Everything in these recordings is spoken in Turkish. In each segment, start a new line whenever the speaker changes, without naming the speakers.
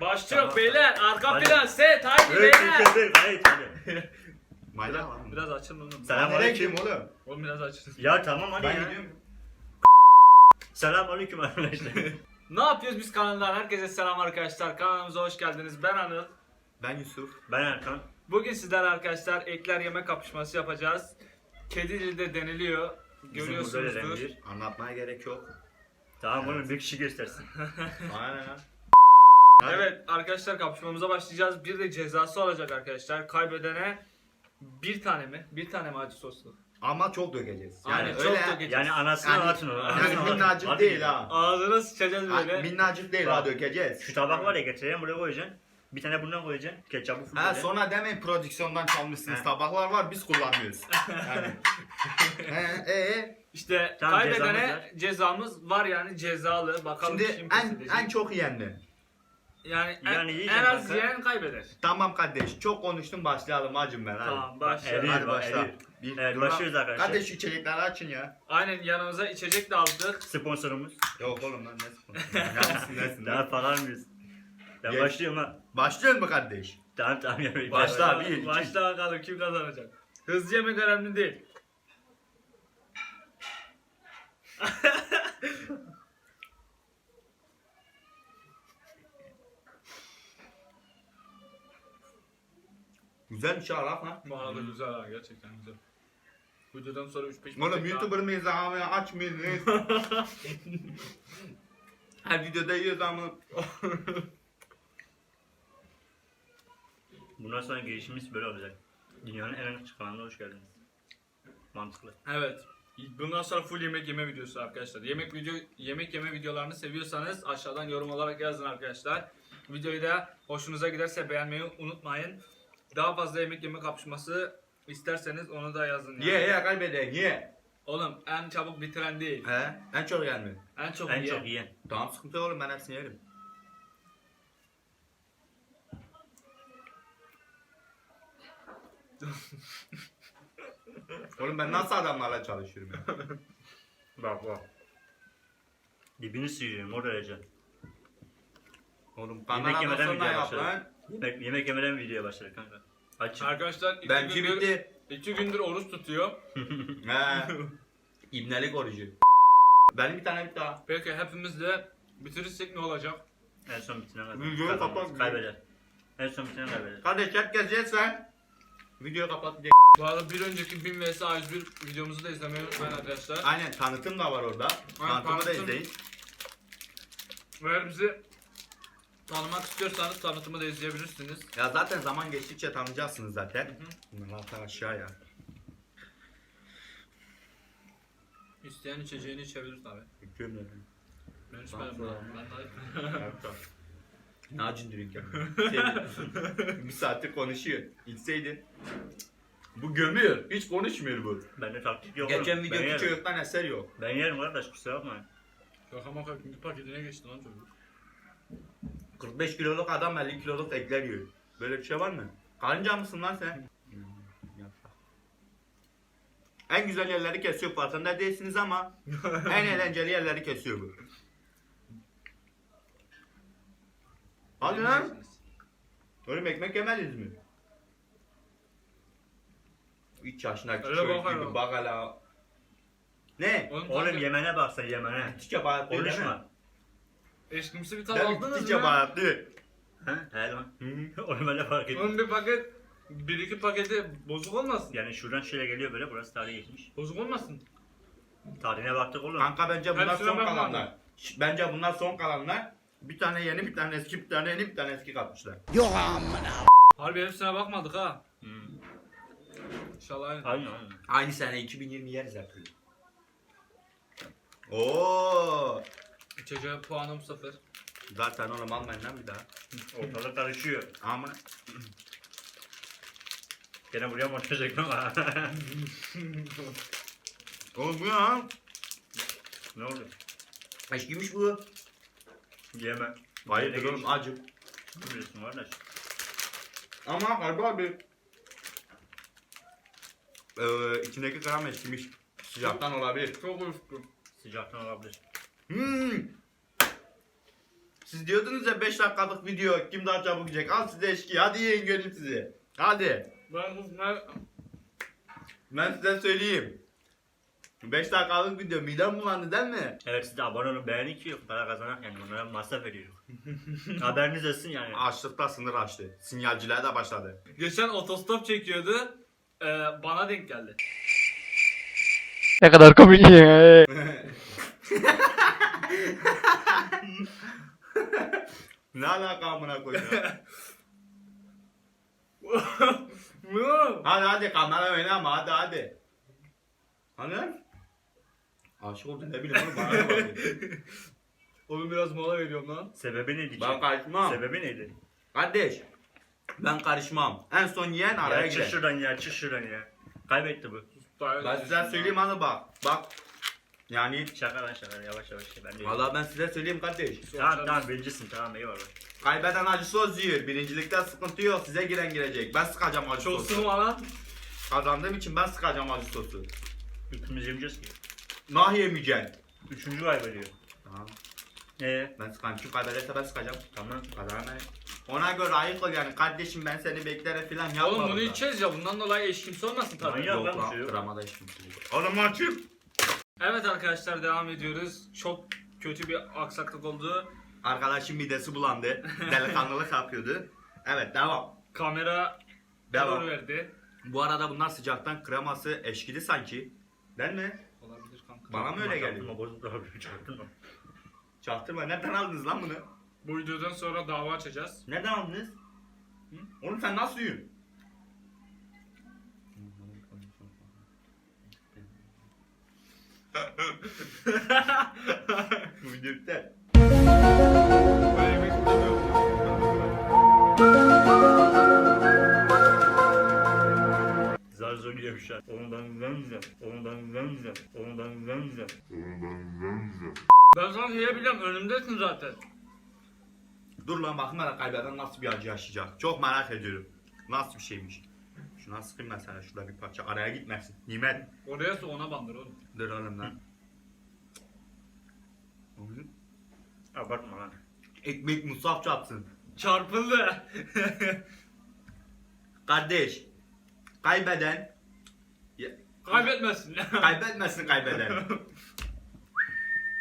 Başlıyor
Tamam.
beyler. Arka
Hadi.
plan set. Haydi
Evet,
beyler.
evet, evet, hayır, hadi.
Mayda
Biraz,
lan.
biraz açın oğlum.
Selam
Nereye
aleyküm.
gideyim oğlum?
Oğlum biraz açın.
Ya tamam hadi
Ben
ya.
gidiyorum.
Selam aleyküm arkadaşlar.
Ne yapıyoruz biz kanaldan? Herkese selam arkadaşlar. Kanalımıza hoş geldiniz. Ben Anıl.
Ben Yusuf.
ben Erkan.
Bugün sizlerle arkadaşlar ekler yeme kapışması yapacağız. Kedi dilde deniliyor.
Bizim burada
Görüyorsunuzdur.
öğrenci.
Anlatmaya gerek yok.
Tamam bunu bir kişi göstersin.
Aynen
Evet arkadaşlar kapışmamıza başlayacağız. Bir de cezası olacak arkadaşlar. Kaybedene bir tane mi? Bir tane mi acı soslu?
Ama çok dökeceğiz. Yani
çok
öyle.
dökeceğiz.
Yani anasını
Yani-
atın onu.
Yani minnacık
Hadi
değil ha.
Ağzına sıçacağız
Ha,
böyle.
Minnacık değil ha dökeceğiz.
Şu tabak var ya getireyim buraya koyacaksın. Bir tane bundan koyacaksın. Ketçapı full
Ha sonra demeyin prodüksiyondan çalmışsınız.
He.
Tabaklar var biz kullanmıyoruz. Yani. He, ee,
İşte
Tamam,
kaybedene cezamız var. yani cezalı. Bakalım
şimdi en en çok yiyendi.
Yani, en,
Yani
en
yiyeceğim
az
kanka.
yiyen kaybeder.
Tamam kardeş çok konuştum başlayalım hacım ben hadi.
Tamam başla.
Erir,
Hadi başla.
erir.
Bir,
Evet,
dur
başlıyoruz
lan.
arkadaşlar.
Kardeş içecekleri açın ya.
Aynen yanımıza içecek de aldık.
Sponsorumuz.
Yok oğlum lan ne sponsor? Neresin nesin?
Daha falan mıyız? Ben
Geç.
başlıyorum ha.
Başlıyor mu kardeş?
Tamam tamam yapayım.
Başla. bir, iki.
Başla bakalım kim kazanacak. Hızlı yemek önemli değil.
Güzelmiş ha laf ha.
Bu arada güzel ha gerçekten güzel. Videodan sonra 3-5
Oğlum YouTuber mıyız abi aç mıyız neyiz? Her videoda yiyoruz ama.
Bundan sonra girişimiz böyle olacak. Dünyanın en açık kanalına hoş geldiniz. Mantıklı.
Evet. Bundan sonra full yemek yeme videosu arkadaşlar. Yemek video yemek yeme videolarını seviyorsanız aşağıdan yorum olarak yazın arkadaşlar. Videoyu da hoşunuza giderse beğenmeyi unutmayın. Daha fazla yemek yeme kapışması isterseniz onu da yazın. yani.
Ye ye kaybedek ye.
Oğlum en çabuk bitiren değil.
He en çok gelmiyor.
En çok
En
yiyen.
çok yiyen.
Tamam sıkıntı yok oğlum ben hepsini yerim. oğlum ben nasıl adamlarla çalışıyorum ya?
Bak bak. Dibini sıyırıyorum o derece.
Oğlum kameradan
yemeden
sonra
video
yap lan.
Yemek, yemek yemeden videoya başladık kanka. Aç.
Arkadaşlar iki
Benimki
gündür,
bitti.
iki gündür oruç tutuyor.
He. İbnelik orucu. Benim bir tane bir daha.
Peki hepimiz de bitirirsek ne olacak?
En son bitene kadar.
Videoyu
Kazanmaz,
kapat.
Kaybeder. En son bitene kaybeder.
Kardeş herkes yersen. Videoyu kapat. diye.
Bu arada bir önceki 1000 vs 101 videomuzu da izlemeyi unutmayın arkadaşlar.
Aynen tanıtım da var orada. Tanıtımı da
tanıtım.
izleyin.
Eğer bizi tanımak istiyorsanız tanıtımı da izleyebilirsiniz.
Ya zaten zaman geçtikçe tanıyacaksınız zaten. Bunlar zaten aşağıya.
İsteyen içeceğini içebilir tabi.
Hüküm
Ben içmedim
Tamam.
ben. Ben de
Nacin drink ya. Şey, bir saattir konuşuyor. İçseydin. Bu gömüyor. Hiç konuşmuyor bu.
Bende taktik yok
Geçen
oğlum.
video
ben yerim.
çocuktan eser yok.
Ben yerim kardeş kusura bakmayın.
Şaka maka ikinci paketine geçti lan çocuk.
45 kiloluk adam 50 kiloluk ekler yiyor. Böyle bir şey var mı? Karınca mısın lan sen? en güzel yerleri kesiyor farkında değilsiniz ama en eğlenceli yerleri kesiyor bu. Hadi lan. Oğlum ekmek yemediniz mi? İç yaşındaki
Öyle
çocuk
bakar
gibi bak hala. Ne?
Oğlum,
Oğlum yemene baksa yemene.
Değil mi?
Konuşma.
Eşkimsi bir tat
Ben
aldınız mı?
baharatlı.
He? He lan.
Hı.
Onu ben de fark ettim.
Onun bir paket, bir iki paketi bozuk olmasın.
Yani şuradan şöyle geliyor böyle burası tarihe geçmiş.
Bozuk olmasın.
Tarihine baktık oğlum.
Kanka bence bunlar
Hepsine
son kalanlar. Bence bunlar son kalanlar. Bir tane yeni, bir tane eski, bir tane yeni, bir tane eski katmışlar.
Harbi hepsine bakmadık ha. İnşallah aynı.
Aynen aynen.
Aynı sene 2020 yeriz her türlü. Oo,
İçeceğe puanım sıfır.
zaten oğlum almayın lan bir daha.
Ortalık karışıyor.
Ama
Gene buraya montaj ama.
oğlum bu ya.
ne oldu?
Eskimiş bu.
Yeme.
Hayırdır oğlum acı.
Biliyorsun kardeş.
Ama harbi abi. Ee, içindeki krem eskimiş. Sıcaktan olabilir.
Çok uyuştu.
Sıcaktan olabilir.
Hmm. Siz diyordunuz ya 5 dakikalık video kim daha çabuk yiyecek. Al size eşki. Hadi yiyin göreyim sizi. Hadi.
Ben, ben,
Ben size söyleyeyim. 5 dakikalık video midem bulandı değil mi?
Evet siz de abone olun beğenin ki para kazanak yani onlara masraf veriyoruz. Haberiniz olsun yani.
Açlıkta sınır açtı. Sinyalciler de başladı.
geçen otostop çekiyordu. Ee, bana denk geldi.
Ne kadar komik ya.
ne alaka amına koyuyor?
Mu?
hadi hadi kamera oynama hadi hadi. Hani? Aşık oldun ne bileyim oğlum bana ne bakıyor?
Oğlum biraz mola veriyorum lan.
Sebebi neydi ki?
Ben karışmam.
Sebebi neydi?
Kardeş. Ben karışmam. En son yiyen araya
Ya çık
girer.
şuradan ya çık şuradan ya. Kaybetti bu.
Ben size söyleyeyim hadi bak. Bak. Yani
Şaka lan şaka yavaş yavaş. Ben de
Valla ben size söyleyeyim kardeş.
Tamam tamam birincisin tamam eyvallah.
Kaybeden acı sos yiyor. Birincilikte sıkıntı yok. Size giren girecek. Ben sıkacağım acı
Çok
sosu.
sıvı lan.
Kazandığım için ben sıkacağım acı sosu.
İkimiz yemeyeceğiz ki.
Nah yemeyeceksin.
Üçüncü kaybediyor.
Tamam.
Ee
Ben sıkacağım. Kim kaybederse ben sıkacağım.
tamam.
Kazanmayın. Ona göre ayık ol yani. Kardeşim ben seni beklerim falan yapma.
Oğlum bunu
burada.
içeceğiz ya bundan dolayı eş kimse olmasın tabii.
Manyak.
Yok
lan
lan.
şey
işim. Oğlum açayım.
Evet arkadaşlar devam ediyoruz. Çok kötü bir aksaklık oldu.
Arkadaşım midesi bulandı. Delikanlılık yapıyordu. Evet devam.
Kamera
Devam.
error verdi.
Bu arada bunlar sıcaktan kreması eşkidi sanki. Değil mi?
Olabilir kanka.
Bana mı öyle geliyor?
Çarptırma bozuk abi çarptırma.
Çaktırma. Nereden aldınız lan bunu?
Bu videodan sonra dava açacağız.
Nereden aldınız? Hı? Oğlum sen nasıl yiyorsun? Bu video biter.
Böyle yemek
zor yiyorum şu an. Ondan zemzem. Ondan zemzem. Ondan zemzem.
Ben sana yiyebiliyorum önümdesin zaten.
Dur lan hele kaybeden nasıl bir acı yaşayacak. Çok merak ediyorum. Nasıl bir şeymiş. Şuna sıkayım ben sana şurada bir parça. Araya gitmesin. Nimet.
Oraya su ona bandır oğlum.
Dur oğlum lan.
Abartma lan.
Ekmek musaf çarpsın.
Çarpıldı.
Kardeş. Kaybeden.
Kaybetmesin.
kaybetmesin kaybeden.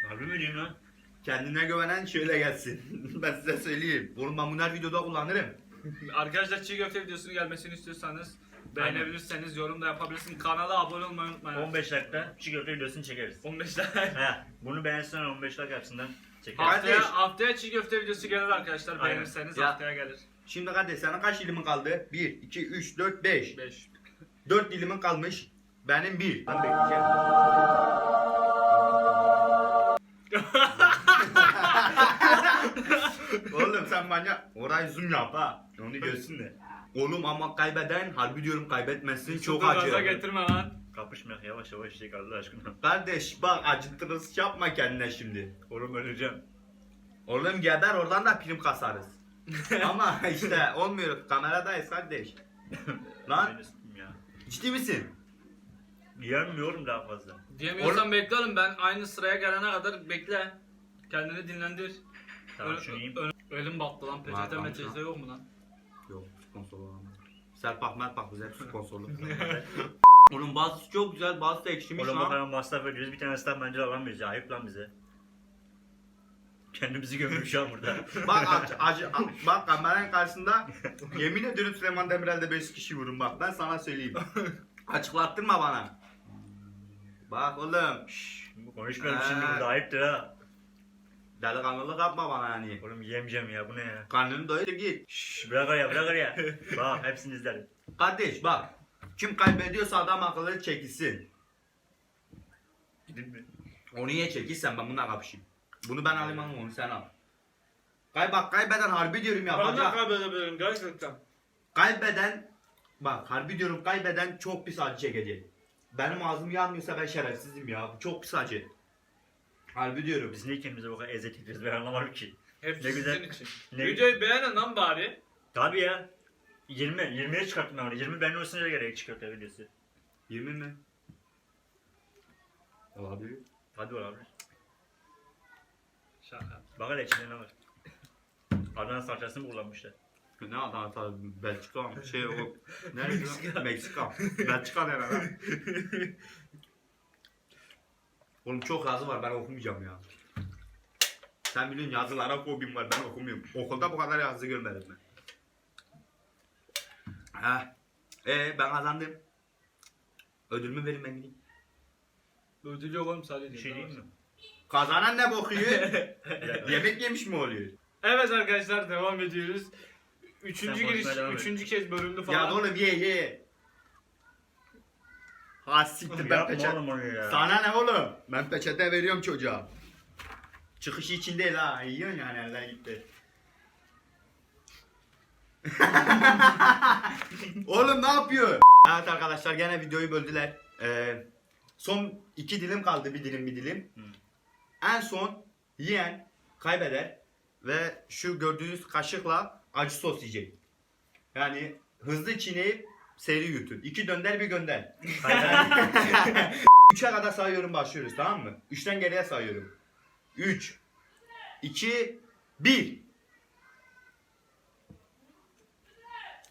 Harbi mi diyorsun lan?
Kendine güvenen şöyle gelsin. ben size söyleyeyim. Oğlum ben bunu her videoda kullanırım.
Arkadaşlar çiğ köfte videosunun gelmesini istiyorsanız beğenebilirseniz yorum da yapabilirsiniz. Kanala abone olmayı unutmayın.
15 dakika çiğ köfte videosunu çekeriz.
15 dakika.
He, bunu beğensinler 15 dakika yapsınlar. Çekeriz.
Kardeş.
Haftaya, haftaya çiğ köfte videosu gelir arkadaşlar.
Aynen.
Beğenirseniz
Ya.
haftaya gelir.
Şimdi kardeş sana kaç dilimin kaldı? 1, 2, 3, 4, 5.
5.
4 dilimin kalmış. Benim 1. Ben bekleyeceğim. Oğlum sen manyak. Orayı zoom yap ha. Onu görsün de. Oğlum ama kaybeden harbi diyorum kaybetmesin çok
Gaza
acı.
getirme lan.
Kapışmayak yavaş yavaş çek Allah aşkına.
Kardeş bak acıtırız yapma kendine şimdi.
Oğlum öleceğim.
Oğlum geber oradan da prim kasarız. ama işte olmuyor kameradayız kardeş. Lan
ya.
ciddi misin?
Yiyemiyorum daha fazla.
Diyemiyorsan bekle oğlum ben aynı sıraya gelene kadar bekle. Kendini dinlendir.
Tamam şunu yiyeyim.
ö- Elim battı lan.
Var,
Peçete
var,
meçete
var.
yok mu lan?
Yok sponsor olamam. Serpak merpak bize hep sponsorluk. Oğlum bazısı çok güzel bazısı da ekşimiş
Oğlum o
lan.
kadar masraf ediyoruz bir tane ıslah bence alamıyoruz ya ayıp lan bize. Kendimizi gömüyoruz şu an burada.
Bak acı, acı a- bak kameranın karşısında yemin ediyorum Süleyman Demirel'de 5 kişi vurun bak ben sana söyleyeyim. Açıklattırma bana. Bak oğlum. şşş,
Konuşmuyorum şimdi
Ha.
burada ayıptır ha.
Delikanlılık yapma bana yani.
Oğlum yiyemeyeceğim ya bu ne ya.
Karnını doyur git.
Şşş bırak oraya bırak oraya. Bak hepsini izlerim.
Kardeş bak. Kim kaybediyorsa adam akıllı çekilsin.
Gidin mi?
Onu ye çekilsen ben bununla kapışayım. Bunu ben alayım ama onu sen al. Kay bak kaybeden harbi diyorum ya.
Ben de
bacak.
kaybedebilirim gerçekten.
Kaybeden bak harbi diyorum kaybeden çok pis acı çekecek. Benim ağzım yanmıyorsa ben şerefsizim ya. Bu çok pis acı. Harbi diyorum.
Biz niye kendimize bu kadar eziyet ediyoruz ben anlamadım ki.
Hepsi
Ne güzel.
sizin için.
Ne-
Videoyu beğenin lan bari.
Tabii ya. 20, 20'ye çıkarttım ben onu. 20 benim olsun ne gerek çıkarttı videosu.
Yemin mi? Olabilir.
Hadi olabilir.
Şaka.
Bak hele içinde ne var. Adana salçası mı kullanmışlar?
Ne Adana tabii Belçika mı? Şey o. Nerede? Meksika. Belçika ne lan? Oğlum çok yazı var ben okumayacağım ya. Sen biliyorsun yazılara fobim var ben okumuyorum. Okulda bu kadar yazı görmedim ben. Heh. Ee ben kazandım. Ödülümü verin ben gideyim.
Ödül yok oğlum sadece.
Bir şey diyeyim mi?
Kazanan ne bakıyor? Yemek yemiş mi oluyor?
Evet arkadaşlar devam ediyoruz. Üçüncü
Sen
giriş,
konuşmaya devam et.
üçüncü kez bölündü falan.
Ya oğlum ye ye. Ha siktir ben
Yapma
peçete.
oğlum onu ya.
Sana ne oğlum? Ben peçete veriyorum çocuğa. Çıkışı için değil ha. Yiyorsun yani eller gitti. oğlum ne yapıyor? Evet arkadaşlar gene videoyu böldüler. Ee, son iki dilim kaldı bir dilim bir dilim.
Hı.
En son yiyen kaybeder ve şu gördüğünüz kaşıkla acı sos yiyecek. Yani hızlı çiğneyip seri yutun. İki dönder bir gönder. Üçe kadar sayıyorum başlıyoruz tamam mı? Üçten geriye sayıyorum. Üç, iki, bir.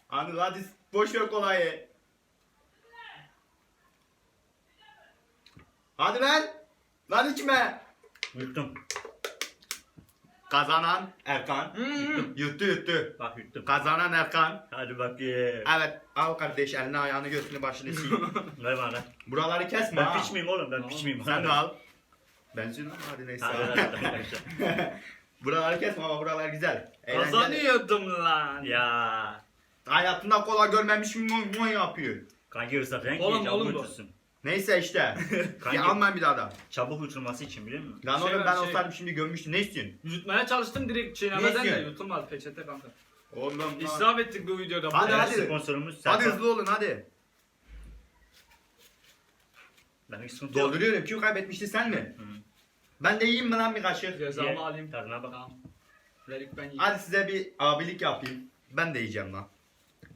Anıl hadi boş ver kolayı. Hadi lan. Lan içme.
Yuttum.
Kazanan Erkan.
Hmm.
Yuttu yuttu.
Bak yuttum.
Kazanan Erkan.
Hadi bakayım.
Evet al kardeş elini ayağını göğsünü başını sil.
Ver bana.
Buraları kesme
Ben
ha.
piç miyim oğlum? Ben piç miyim?
Sen de al. Benzin al hadi neyse.
Hadi hadi arkadaşlar.
buraları kesme ama buralar güzel. Eğlenceli.
Kazanıyordum lan.
Ya.
Hayatında kola görmemiş mi yapıyor.
Kanki ıslak renk
Oğlum,
oğlum
bu.
Neyse işte.
Kanki
ya almayın bir daha da.
çabuk uçurması için biliyor musun?
Lan
Şey
oğlum
var,
ben
şey.
olsaydım şimdi gömmüştüm. Ne istiyorsun?
Yutmaya çalıştım direkt
Ne
çiğnemeden de
istiyorsun?
yutulmadı peçete kanka.
Oğlum lan.
İsraf ettik bu videoda.
Hadi, hadi.
Sponsorumuz
Hadi
Serkan.
hızlı olun hadi.
Benlik sıkıntı yok.
Dolduruyorum. Kim kaybetmişti sen mi?
Hı.
Ben de yiyeyim mi lan bir kaşık?
Cezamı
Ye,
alayım.
Tadına bak.
Tamam. Ben yiyeyim.
Hadi size bir abilik yapayım. Ben de yiyeceğim lan.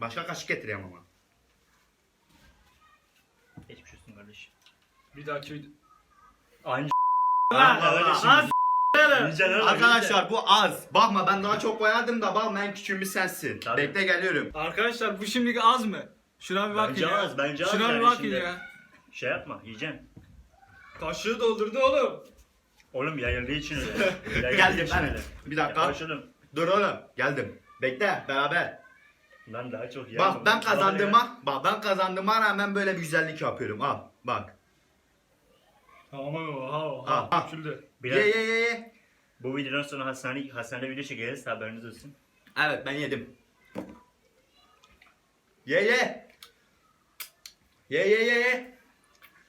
Başka kaşık getireyim ama.
Geçmiş olsun kardeşim.
Bir dahaki video.
Aynı öyle şimdi. oğlum,
Arkadaşlar bu az. Bakma ben daha çok koyardım da bak en küçüğümüz sensin.
Tabii.
Bekle geliyorum.
Arkadaşlar bu şimdilik az mı? Şuna bir bakın
Bence
ya.
az, bence az
Şuna bir
yani
bakın
şimdi.
ya.
Şey yapma yiyeceksin.
Kaşığı doldurdu oğlum.
Oğlum yayıldığı için öyle. Yayıldığı
Geldim
için
ben.
öyle.
Bir dakika.
Yavaş oğlum.
Dur oğlum. Geldim. Bekle beraber.
Ben daha çok yerim.
Bak ben kazandığıma, bak ben kazandığıma rağmen böyle bir güzellik yapıyorum. Al bak.
Tamam oha
Ah,
oha.
ah.
Küçüldü.
Biraz,
Ye ye ye ye.
bu videodan sonra hastane, hastane video çekeriz haberiniz olsun.
Evet ben yedim. Ye ye. Ye ye ye ye.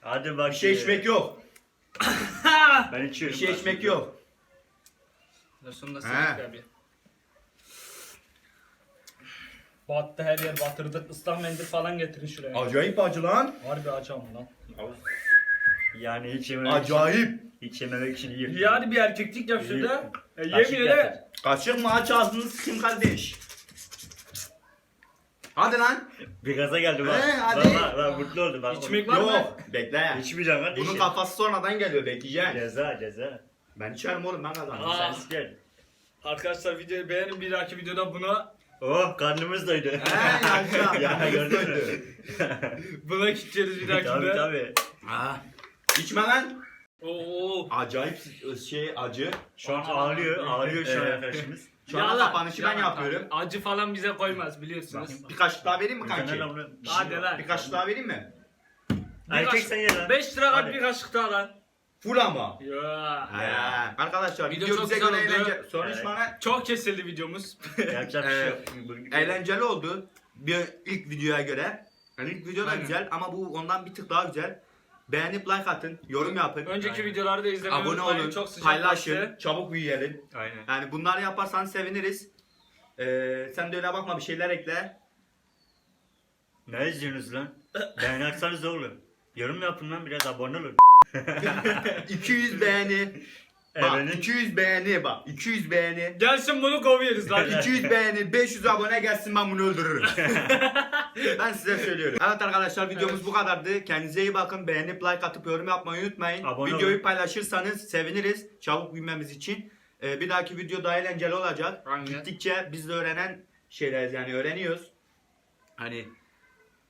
Hadi bak.
Bir şey içmek yok.
Ben
Bir
içiyorum.
şey
bak.
içmek yok.
Dur sonunda
He.
sen abi. Battı her yer batırdık. Islak mendil falan getirin şuraya.
Acayip acı lan.
Harbi açam lan.
Yani hiç yememek
Acayip.
için, hiç yememek için iyi.
Yani bir erkeklik yap şurada. E,
Kaşık
yemin ederim.
Kaçık mı aç ağzını sıkayım kardeş. Hadi lan.
Bir gaza geldi bak.
He, hadi.
Bak bak mutlu oldu bak.
İçmek var mı?
Yok. Bekle.
İçmeyeceğim kardeşim.
Bunun kafası sonradan geliyor bekleyeceksin.
Ceza ceza.
Ben içerim oğlum ben kazandım.
Aa.
Sen gel.
Arkadaşlar videoyu beğenin bir dahaki videoda buna
Oh karnımız doydu.
He yaşa.
ya gördün mü?
buna gideceğiz bir
tabii
dahakinde.
tabii.
Ah. İçme lan.
Oo.
Acayip şey acı.
Şu an ağlıyor, ağlıyor şu an arkadaşımız.
Şu an kapanışı ben yapıyorum.
Acı falan bize koymaz biliyorsunuz.
Bir kaşık daha vereyim mi
Kanki.
Hadi lan.
Bir kaşık daha vereyim mi?
Erkek sen ye lan.
5 lira
Hadi.
bir kaşık daha lan.
Full ama.
Ya.
He. Arkadaşlar
Video
video,
çok
bize
güzel
göre
oldu.
eğlence... Sonra
Evet.
bana
Çok kesildi videomuz.
Yapacak bir şey
Ee,
yok.
Eğlenceli oldu. Bir ilk videoya göre. Yani ilk video da
Aynen.
güzel ama bu ondan bir tık daha güzel. Beğenip like atın, yorum yapın.
Önceki
Aynen.
videoları da izlemeyi
Abone
unutmayın.
olun,
Çok sıcak
paylaşın,
bastı.
çabuk büyüyelim.
Aynen.
Yani bunları yaparsan seviniriz. Ee, sen de öyle bakma bir şeyler ekle.
Ne izliyorsunuz lan? Beğeni atsanız oğlum. Yorum yapın lan biraz abone olun.
200 beğeni. Bak
Eren'in
200 beğeni bak 200 beğeni.
Gelsin bunu kovuyoruz lan.
200 beğeni 500 abone gelsin ben bunu öldürürüm. ben size söylüyorum. Evet arkadaşlar videomuz bu kadardı. Kendinize iyi bakın. Beğenip like atıp yorum yapmayı unutmayın.
Abone
Videoyu
olun.
paylaşırsanız seviniriz. Çabuk büyümemiz için. Ee, bir dahaki video daha eğlenceli olacak.
Aynen.
Gittikçe biz de öğrenen şeyleriz yani öğreniyoruz. Hani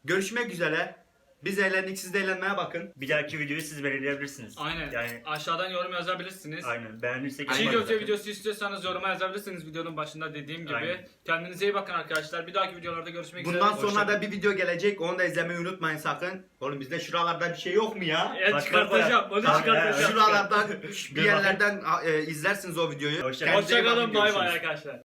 görüşmek üzere. Biz eğlendik siz de eğlenmeye bakın.
Bir dahaki videoyu siz belirleyebilirsiniz.
Aynen.
Yani
Aşağıdan yorum yazabilirsiniz.
aynen beğendiysek
Çiğ
Aynen.
köfte
zaten.
videosu istiyorsanız yoruma yazabilirsiniz videonun başında dediğim gibi.
Aynen.
Kendinize iyi bakın arkadaşlar. Bir dahaki videolarda görüşmek üzere.
Bundan sonra
kalın.
da bir video gelecek. Onu da izlemeyi unutmayın sakın. Oğlum bizde şuralarda bir şey yok mu ya?
Evet
Bak,
çıkartacağım. Onu
Tamam,
çıkartacağım.
Şuralardan bir yerlerden e, izlersiniz o videoyu.
Hoşça-
Kendinize iyi bakın,
Hoşçakalın. Bay bay
görüşürüz.
arkadaşlar.